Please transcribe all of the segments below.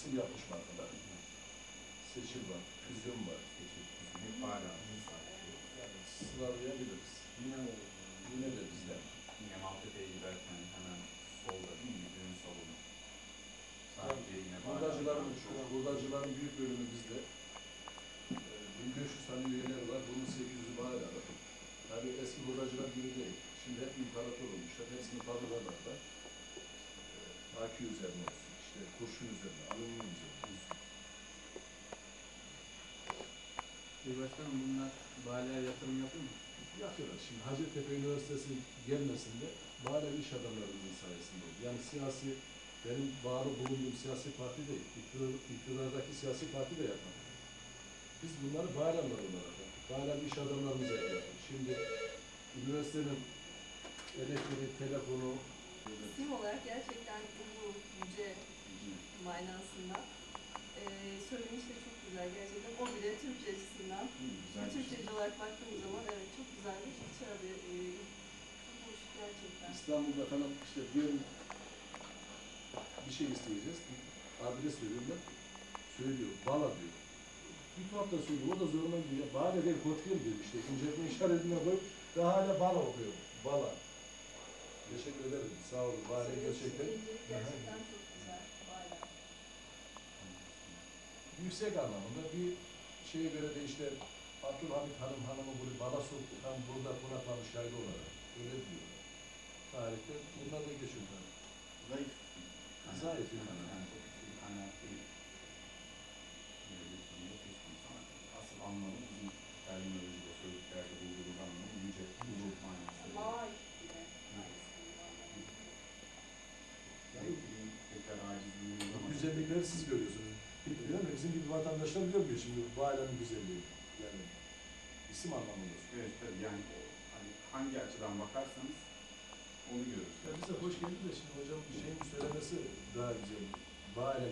isim yapmış markalar. Seçim var, füzyon var. Hep hala. Yani sıralayabiliriz. Yine, yine de bizden. Yine Maltepe'ye giderken hemen solda mi? Düğün salonu. Sadece yine Hurdacıların, hurdacıların büyük bölümü bizde. Ee, 1500 tane üyeler var, bunun 800'ü Bağlar'da. Tabi eski hurdacılar gibi değil. Şimdi hep imparator olmuşlar, hepsini fabrikalarda. Ee, akü üzerine olsun, işte kurşun üzerine, alüminyum üzerine. Bir başkanım bunlar bayiler yatırım yapıyor mu? Yapıyorlar. Şimdi Hacettepe Üniversitesi gelmesinde Bağlar iş adamlarımızın sayesinde oldu. Yani siyasi, benim bağlı bulunduğum siyasi parti değil, iktidar, iktidardaki siyasi parti de yapmadı. Biz bunları Bağlarlar olarak yaptık. Bağlar iş adamlarımıza yaptık. Şimdi üniversitenin elektriği, telefonu, İsim olarak gerçekten ulu, yüce manasında. Ee, söylenişi de çok güzel gerçekten. O bile Türkçe açısından. Güzel bir şey. Türkçeci olarak baktığım zaman evet çok güzel bir ilçe adı. Ee, çok hoş gerçekten. İstanbul'da falan işte diyelim bir şey isteyeceğiz. Adres veriyorum ben. Söylüyor. Bala diyor. Bir tuhaf da söylüyor. O da zoruna gidiyor. Bala değil, kotkil diyor işte. İnceltme işaretine koyup ve hala bala okuyor. Bala. Teşekkür ederim. Sağ olun. Bala gerçekten. Gerçekten çok güzel. Hala. Yüksek anlamında bir şeye göre de işte Abdülhamit Hanım hanımı bunu Bala Sultan burada konaklamış yaylı olarak. Öyle diyor. Tarihte bunlar da geçiyor. tabii. Zayıf. Zayıf ama Asıl anlamı bizim terminolojide söylediklerde bulduğumuz anlamı yüce. Vay bile. Yani tekrar acizliğini Bu güzellikleri siz görüyorsunuz. Mi? Bizim gibi vatandaşlar görmüyor şimdi bu ailenin güzelliği. Yani isim anlamında. Evet tabii yani hani hangi açıdan bakarsanız onu görürüz. Ya bize hoş geldi de şimdi hocam şeyin söylemesi daha güzel. Bari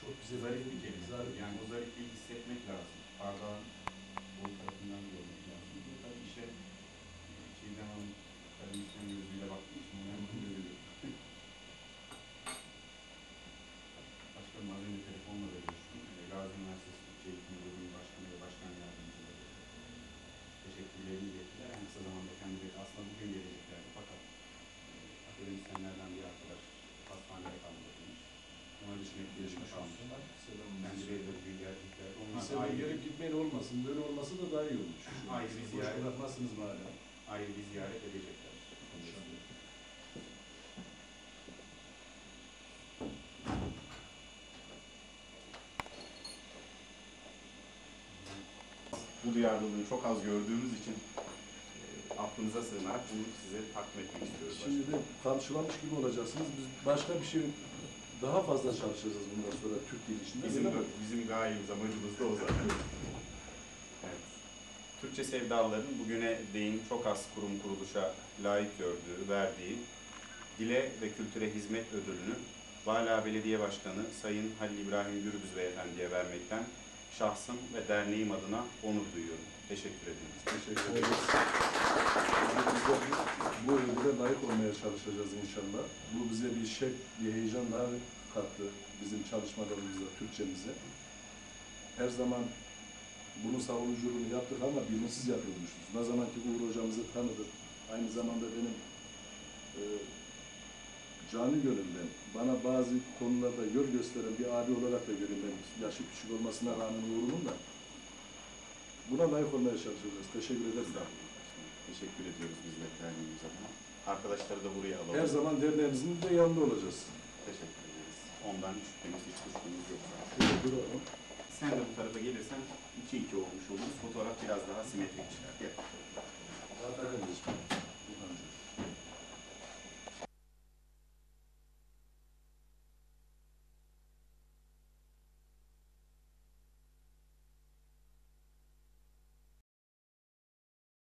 çok güzel. Zarif bir kelime. Zarif. Yani o zarifliği hissetmek lazım. Bardağın bol tarafından görmek lazım. Bu tabii işe e, Çiğdem Hanım akademisyen gözüyle baktığı için ben bunu görüyorum. Başkanım az önce telefonla da görüştüm. E, Gazi Üniversitesi Türkçe Eğitim Bölümü Başkanı ve Başkan Yardımcıları teşekkürlerini ilettiler. En kısa zamanda aslında bugün geleceklerdi fakat e, akademisyenlerden bir arkadaş hastanede kaldırılmış. Ona dışındaki gelişme şu anda. Kendileri de bugün gelecekler. Bir Onlar sene ayrı, gelip gitmeyin olmasın. Böyle olması da daha iyi olmuş. Ayrı bir Boş ziyaret. bırakmazsınız bari. ayrı bir ziyaret edecekler. Bu duyarlılığı çok az gördüğümüz için aklınıza sığınarak bunu size takdim etmek istiyoruz. Şimdi de kamçılamış gibi olacaksınız. Biz başka bir şey daha fazla çalışacağız bundan sonra Türk dili içinde. Bizim, mi? bizim gayemiz, amacımız da o zaten. evet. Türkçe sevdaların bugüne değin çok az kurum kuruluşa layık gördüğü, verdiği Dile ve Kültüre Hizmet Ödülünü Vala Belediye Başkanı Sayın Halil İbrahim Gürbüz Beyefendi'ye vermekten şahsım ve derneğim adına onur duyuyorum. Teşekkür ederiz. Teşekkür ederiz. Bu ödüle layık olmaya çalışacağız inşallah. Bu bize bir şevk, bir heyecan daha kattı bizim çalışmalarımıza, Türkçemize. Her zaman bunun savunuculuğunu yaptık ama bilinçsiz yapıyormuşuz. Ne zaman ki Uğur hocamızı tanıdık, aynı zamanda benim e, cani gönülden bana bazı konularda yol gösteren bir abi olarak da görüyorum ben. Yaşı küçük olmasına rağmen Uğur'un da. Buna layık olmaya çalışacağız. Teşekkür ederiz. Estağfurullah. Teşekkür ediyoruz biz de derneğimiz adına. Arkadaşları da buraya alalım. Her zaman derneğimizin de yanında olacağız. Teşekkür ederiz. Ondan hiç şüphemiz, hiç kuşkumuz yok zaten. Duralım. Sen de bu tarafa gelirsen 2-2 olmuş oluruz. Fotoğraf biraz daha simetrik çıkar. Gel. Zaten